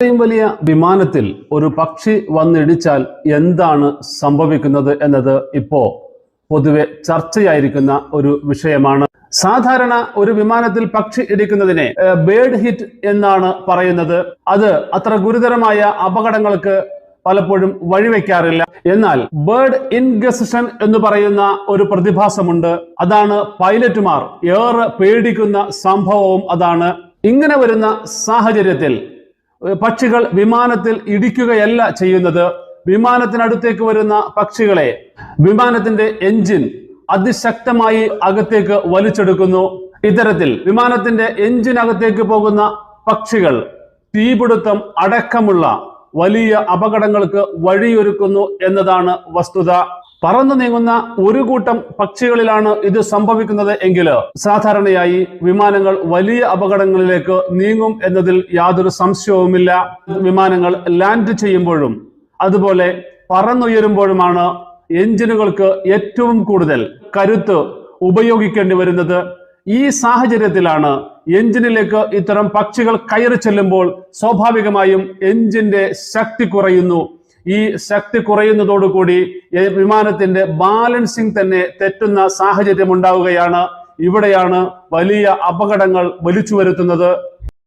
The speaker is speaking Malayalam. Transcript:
ഇത്രയും വലിയ വിമാനത്തിൽ ഒരു പക്ഷി വന്നിടിച്ചാൽ എന്താണ് സംഭവിക്കുന്നത് എന്നത് ഇപ്പോ പൊതുവെ ചർച്ചയായിരിക്കുന്ന ഒരു വിഷയമാണ്. സാധാരണ ഒരു വിമാനത്തിൽ പക്ഷി ഇടിക്കുന്നതിനെ ബേഡ് ഹിറ്റ് എന്നാണ് പറയുന്നത്. അത് അത്ര ഗുരുതരമായ അപകടങ്ങൾക്ക് പലപ്പോഴും വഴിവെക്കാറില്ല. എന്നാൽ ബേർഡ് ഇൻഗസിഷൻ എന്ന് പറയുന്ന ഒരു പ്രതിഭാസമുണ്ട്. അതാണ് പൈലറ്റുമാർ ഏറെ പേടിക്കുന്ന സംഭവവും അതാണ്. ഇങ്ങനെ വരുന്ന സാഹചര്യത്തിൽ പക്ഷികൾ വിമാനത്തിൽ ഇടിക്കുകയല്ല ചെയ്യുന്നത്. വിമാനത്തിനടുത്തേക്ക് വരുന്ന പക്ഷികളെ വിമാനത്തിന്റെ എഞ്ചിൻ അതിശക്തമായി അകത്തേക്ക് വലിച്ചെടുക്കുന്നു. ഇത്തരത്തിൽ വിമാനത്തിന്റെ എഞ്ചിൻ അകത്തേക്ക് പോകുന്ന പക്ഷികൾ തീപിടുത്തം അടക്കമുള്ള വലിയ അപകടങ്ങൾക്ക് വഴിയൊരുക്കുന്നു എന്നതാണ് വസ്തുത. പറന്നു നീങ്ങുന്ന ഒരു കൂട്ടം പക്ഷികളിലാണ് ഇത് സംഭവിക്കുന്നത് എങ്കിൽ സാധാരണയായി വിമാനങ്ങൾ വലിയ അപകടങ്ങളിലേക്ക് നീങ്ങും എന്നതിൽ യാതൊരു സംശയവുമില്ല. വിമാനങ്ങൾ ലാൻഡ് ചെയ്യുമ്പോഴും അതുപോലെ പറന്നുയരുമ്പോഴുമാണ് എഞ്ചിനുകൾക്ക് ഏറ്റവും കൂടുതൽ കരുത്ത് ഉപയോഗിക്കേണ്ടി വരുന്നത്. ഈ സാഹചര്യത്തിലാണ് എഞ്ചിനിലേക്ക് ഇത്തരം പക്ഷികൾ കയറി ചെല്ലുമ്പോൾ സ്വാഭാവികമായും എഞ്ചിന്റെ ശക്തി കുറയുന്നു. ഈ ശക്തി കുറയുന്നതോടുകൂടി വിമാനത്തിന്റെ ബാലൻസിങ് തന്നെ തെറ്റുന്ന സാഹചര്യം ഉണ്ടാവുകയാണ്. ഇവിടെയാണ് വലിയ അപകടങ്ങൾ വലിച്ചു വരുത്തുന്നത്